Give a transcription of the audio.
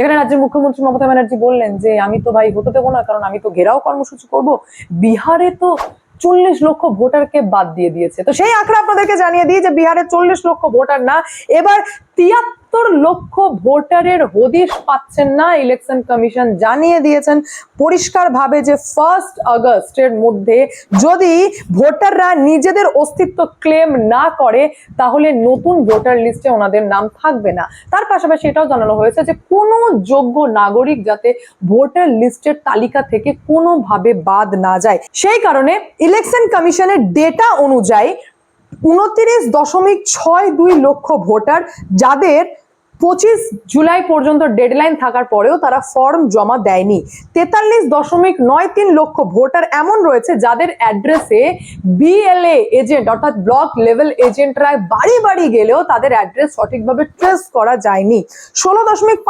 যেখানে রাজ্যের মুখ্যমন্ত্রী মমতা ব্যানার্জি বললেন যে, আমি তো ভাই হতে দেবো না, কারণ আমি তো ঘেরাও কর্মসূচি করব। বিহারে তো চল্লিশ লক্ষ ভোটারকে বাদ দিয়ে দিয়েছে। তো সেই আঁকড়া আপনাদেরকে জানিয়ে দিই যে, বিহারে চল্লিশ লক্ষ ভোটার না। এবার তিয়াত্তর লক্ষ ভোটারের হদিশ পাচ্ছেন না, ইলেকশন কমিশন জানিয়ে দিয়েছেন পরিষ্কারভাবে যে ফার্স্ট আগস্টের মধ্যে যদি ভোটাররা নিজেদের অস্তিত্ব ক্লেম না করে, তাহলে নতুন ভোটার লিস্টে ওনাদের নাম থাকবে না। তার পাশাপাশি এটাও জানানো হয়েছে যে কোনো যোগ্য নাগরিক যাতে ভোটার লিস্টের তালিকা থেকে কোনোভাবে বাদ না যায়। সেই কারণে ইলেকশন কমিশনের ডেটা অনুযায়ী উনত্রিশ দশমিক ছয় দুই লক্ষ ভোটার, যাদের পঁচিশ জুলাই পর্যন্ত ডেডলাইন থাকার পরেও তারা ফর্ম জমা দেয়নি। তেতাল্লিশ দশমিক নয় তিন লক্ষ ভোটার এমন রয়েছে যাদের অ্যাড্রেসে বিএলএ এজেন্ট অর্থাৎ ব্লক লেভেল এজেন্টরা বাড়ি বাড়ি গেলেও তাদের অ্যাড্রেস সঠিকভাবে ট্রেস করা যায়নি। ষোলো দশমিক